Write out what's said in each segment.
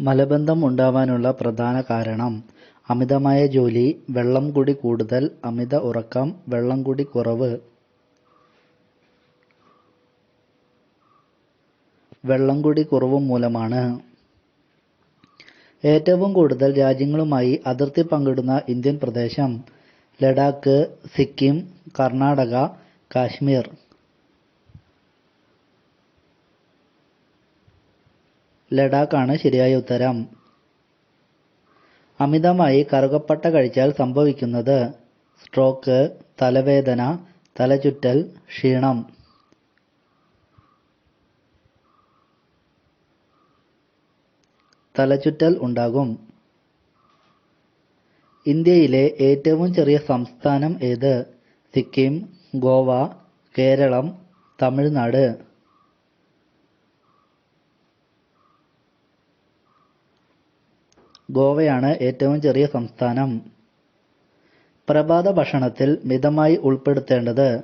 മലബന്ധം ഉണ്ടാവാനുള്ള പ്രധാന കാരണം അമിതമായ ജോലി, വെള്ളം കുടി കൂടുതൽ, അമിത ഉറക്കം, വെള്ളം കുടി കുറവ്, വെള്ളം കുടി കുറവ് മൂലമാണ്. ഏറ്റവും കൂടുതൽ രാജ്യങ്ങളുമായി അതിർത്തി പങ്കിടുന്ന ഇന്ത്യൻ പ്രദേശം ലഡാക്ക്, സിക്കിം, കർണാടക, കാശ്മീർ. ലഡാക്കാണ് ശരിയായ ഉത്തരം. അമിതമായി കറുകപ്പട്ട കഴിച്ചാൽ സംഭവിക്കുന്നത് സ്ട്രോക്ക്, തലവേദന, തലചുറ്റൽ, ക്ഷീണം. തലചുറ്റൽ ഉണ്ടാകും. ഇന്ത്യയിലെ ഏറ്റവും ചെറിയ സംസ്ഥാനം ഏത്? സിക്കിം, ഗോവ, കേരളം, തമിഴ്നാട്. ഗോവയാണ് ഏറ്റവും ചെറിയ സംസ്ഥാനം. പ്രഭാത ഭക്ഷണത്തിൽ മിതമായി ഉൾപ്പെടുത്തേണ്ടത്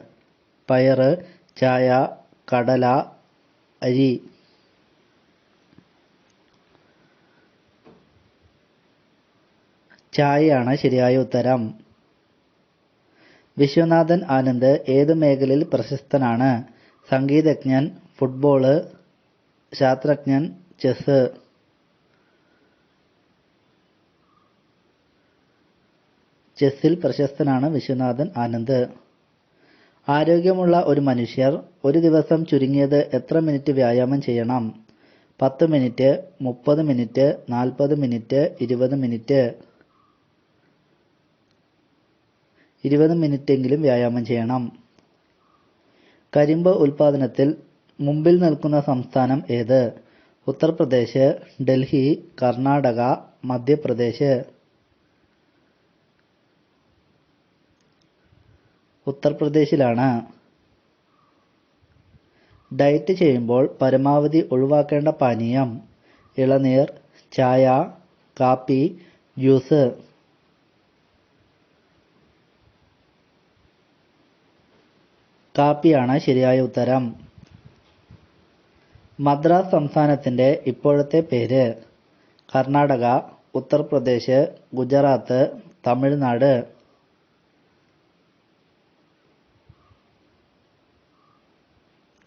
പയറ്, ചായ, കടല, അരി. ചായയാണ് ശരിയായ ഉത്തരം. വിശ്വനാഥൻ ആനന്ദ് ഏത് മേഖലയിൽ പ്രശസ്തനാണ്? സംഗീതജ്ഞൻ, ഫുട്ബോൾ, ശാസ്ത്രജ്ഞൻ, ചെസ്സ്. ചെസ്സിൽ പ്രശസ്തനാണ് വിശ്വനാഥൻ ആനന്ദ്. ആരോഗ്യമുള്ള ഒരു മനുഷ്യർ ഒരു ദിവസം ചുരുങ്ങിയത് എത്ര മിനിറ്റ് വ്യായാമം ചെയ്യണം? പത്ത് മിനിറ്റ്, മുപ്പത് മിനിറ്റ്, നാൽപ്പത് മിനിറ്റ്, ഇരുപത് മിനിറ്റ്. ഇരുപത് മിനിറ്റെങ്കിലും വ്യായാമം ചെയ്യണം. കരിമ്പ് ഉൽപാദനത്തിൽ മുമ്പിൽ നിൽക്കുന്ന സംസ്ഥാനം ഏത്? ഉത്തർപ്രദേശ്, ഡൽഹി, കർണാടക, മധ്യപ്രദേശ്. ഉത്തർപ്രദേശിലാണ്. ഡയറ്റ് ചെയ്യുമ്പോൾ പരമാവധി ഒഴിവാക്കേണ്ട പാനീയം ഇളനീർ, ചായ, കാപ്പി, ജ്യൂസ്. കാപ്പിയാണ് ശരിയായ ഉത്തരം. മദ്രാസ് സംസ്ഥാനത്തിന്റെ ഇപ്പോഴത്തെ പേര്? കർണാടക, ഉത്തർപ്രദേശ്, ഗുജറാത്ത്, തമിഴ്നാട്.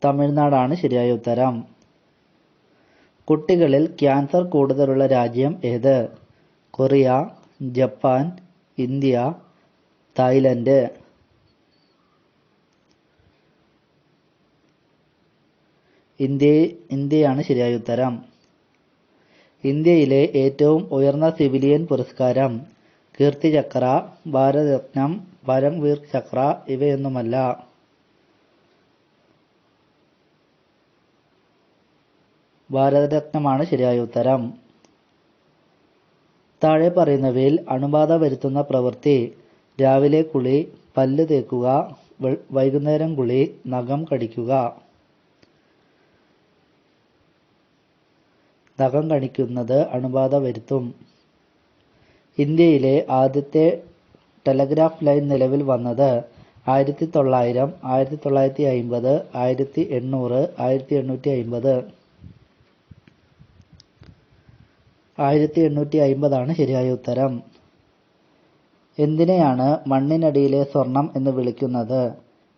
തമിഴ്നാടാണ് ശരിയായ ഉത്തരം. കുട്ടികളിൽ ക്യാൻസർ കൂടുതലുള്ള രാജ്യം ഏത്? Korea, Japan, India, Thailand. India ഇന്ത്യയാണ് ശരിയായ ഉത്തരം. ഇന്ത്യയിലെ ഏറ്റവും ഉയർന്ന സിവിലിയൻ പുരസ്കാരം കീർത്തി ചക്ര ഭാരതരത്നം, പരംവീർ ചക്ര ഇവയൊന്നുമല്ല. ഭാരതരത്നമാണ് ശരിയായ ഉത്തരം. താഴെ പറയുന്നവയിൽ അണുബാധ വരുത്തുന്ന പ്രവൃത്തി രാവിലെ കുളി, പല്ല് തേക്കുക, വൈകുന്നേരം കുളി, നഖം കടിക്കുക. നഖം കടിക്കുന്നത് അണുബാധ വരുത്തും. ഇന്ത്യയിലെ ആദ്യത്തെ ടെലഗ്രാഫ് ലൈൻ നിലവിൽ വന്നത് ആയിരത്തി തൊള്ളായിരം ആയിരത്തി തൊള്ളായിരത്തി അയിമ്പത് ആയിരത്തി എണ്ണൂറ് ആയിരത്തി എണ്ണൂറ്റി ആയിരത്തിതൊള്ളായിരത്തിഅമ്പത്, ആയിരത്തിഎണ്ണൂറ്, എണ്ണൂറ്റി അയിമ്പതാണ് ശരിയായ ഉത്തരം. എന്തിനെയാണ് മണ്ണിനടിയിലെ സ്വർണം എന്ന് വിളിക്കുന്നത്?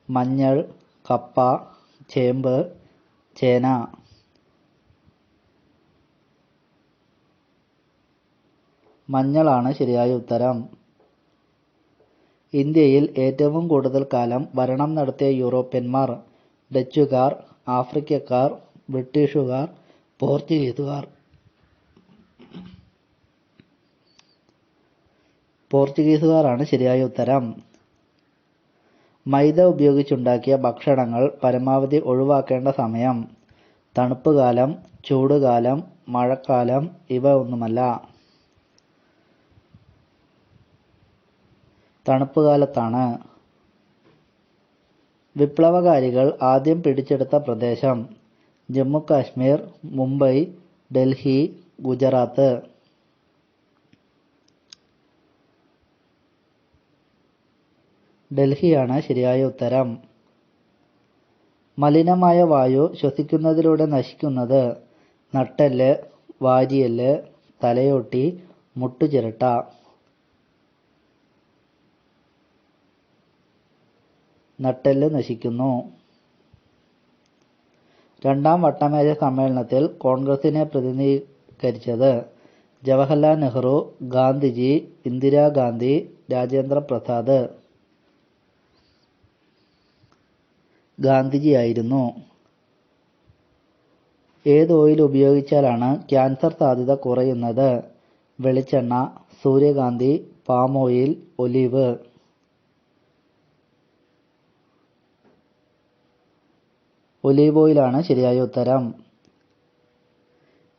മഞ്ഞൾ, കപ്പ, ചേമ്പ്, ചേന. മഞ്ഞളാണ് ശരിയായ ഉത്തരം. ഇന്ത്യയിൽ ഏറ്റവും കൂടുതൽ കാലം ഭരണം നടത്തിയ യൂറോപ്യന്മാർ? ഡച്ചുകാർ, ആഫ്രിക്കക്കാർ, ബ്രിട്ടീഷുകാർ, പോർച്ചുഗീസുകാർ. പോർച്ചുഗീസുകാരാണ് ശരിയായ ഉത്തരം. മൈദ ഉപയോഗിച്ചുണ്ടാക്കിയ ഭക്ഷണങ്ങൾ പരമാവധി ഒഴിവാക്കേണ്ട സമയം? തണുപ്പുകാലം, ചൂടുകാലം, മഴക്കാലം ഇവ ഒന്നുമല്ല. തണുപ്പുകാലത്താണ്. വിപ്ലവകാരികൾ ആദ്യം പിടിച്ചെടുത്ത പ്രദേശം? ജമ്മു കാശ്മീർ, മുംബൈ, ഡൽഹി, ഗുജറാത്ത്. ഡൽഹിയാണ് ശരിയായ ഉത്തരം. മലിനമായ വായു ശ്വസിക്കുന്നതിലൂടെ നശിക്കുന്നത് നട്ടെല്ല്, വാരിയെല്ല്, തലയോട്ടി മുട്ടുചിരട്ട. നട്ടെല്ല് നശിക്കുന്നു. രണ്ടാം വട്ടമേജ സമ്മേളനത്തിൽ കോൺഗ്രസിനെ പ്രതിനിധീകരിച്ചത് ജവഹർലാൽ നെഹ്റു ഗാന്ധിജി ഇന്ദിരാഗാന്ധി രാജേന്ദ്ര പ്രസാദ്. ഗാന്ധിജിയായിരുന്നു. ഏത് ഓയിൽ ഉപയോഗിച്ചാലാണ് ക്യാൻസർ സാധ്യത കുറയുന്നത്? വെളിച്ചെണ്ണ സൂര്യകാന്തി പാം ഓയിൽ ഒലിവ്. ഒലീവ് ഓയിലാണ് ശരിയായ ഉത്തരം.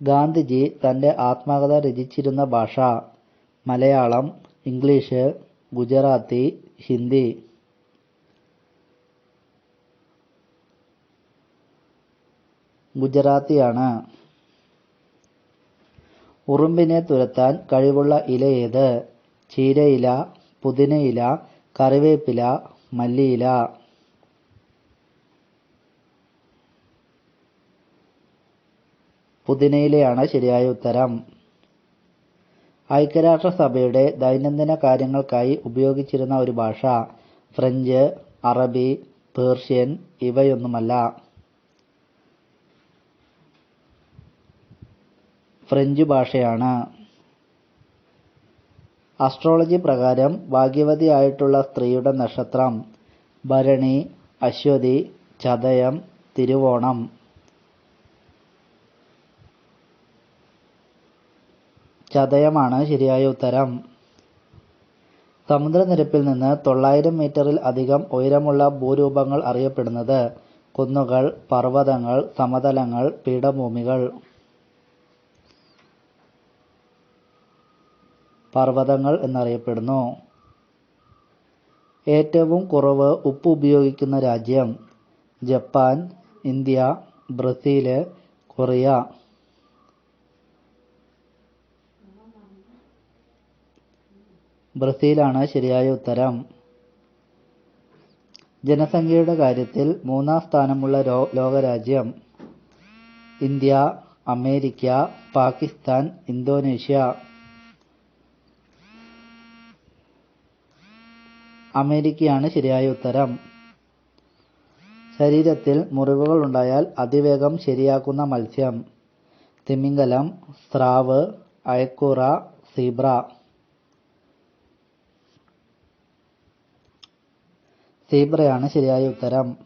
ഗാന്ധിജി തന്റെ ആത്മകഥ രചിച്ചിരുന്ന ഭാഷ. മലയാളം ഇംഗ്ലീഷ് ഗുജറാത്തി ഹിന്ദി. ഗുജറാത്തിയാണ്. ഉറുമ്പിനെ തുരത്താൻ കഴിവുള്ള ഇല ഏത്? ചീരയില പുതിനയില കറിവേപ്പില മല്ലിയില. പുതിനയിലയാണ് ശരിയായ ഉത്തരം. ഐക്യരാഷ്ട്രസഭയുടെ ദൈനംദിന കാര്യങ്ങൾക്കായി ഉപയോഗിച്ചിരുന്ന ഒരു ഭാഷ ഫ്രഞ്ച് അറബി പേർഷ്യൻ ഇവയൊന്നുമല്ല. ഫ്രഞ്ച് ഭാഷയാണ്. അസ്ട്രോളജി പ്രകാരം ഭാഗ്യവതി ആയിട്ടുള്ള സ്ത്രീയുടെ നക്ഷത്രം ഭരണി അശ്വതി ചതയം തിരുവോണം. ചതയമാണ് ശരിയായ ഉത്തരം. സമുദ്രനിരപ്പിൽ നിന്ന് തൊള്ളായിരം മീറ്ററിൽ അധികം ഉയരമുള്ള ഭൂരൂപങ്ങൾ അറിയപ്പെടുന്നത് കുന്നുകൾ പർവതങ്ങൾ സമതലങ്ങൾ പീഠഭൂമികൾ. പർവതങ്ങൾ എന്നറിയപ്പെടുന്നു. ഏറ്റവും കുറവ് ഉപ്പ് ഉപയോഗിക്കുന്ന രാജ്യം ജപ്പാൻ ഇന്ത്യ ബ്രസീൽ കൊറിയ. ബ്രസീലാണ് ശരിയായ ഉത്തരം. ജനസംഖ്യയുടെ കാര്യത്തിൽ മൂന്നാം സ്ഥാനമുള്ള ലോകരാജ്യം ഇന്ത്യ അമേരിക്ക പാകിസ്ഥാൻ ഇന്തോനേഷ്യ. അമേരിക്കയാണ് ശരിയായ ഉത്തരം. ശരീരത്തിൽ മുറിവുകൾ ഉണ്ടായാൽ അതിവേഗം ശരിയാക്കുന്ന മത്സ്യം. തിമിംഗലം സ്രാവ് അയക്കൂറ സീബ്ര. സീബ്രയാണ് ശരിയായ ഉത്തരം.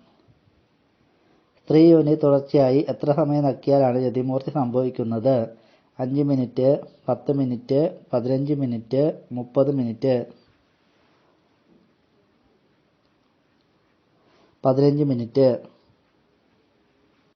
സ്ത്രീ യോനി തുടർച്ചയായി എത്ര സമയം നക്കിയാലാണ് രതിമൂർത്തി സംഭവിക്കുന്നത്? അഞ്ച് മിനിറ്റ് പത്ത് മിനിറ്റ് പതിനഞ്ച് മിനിറ്റ് മുപ്പത് മിനിറ്റ്. പതിനഞ്ച് മിനിറ്റ്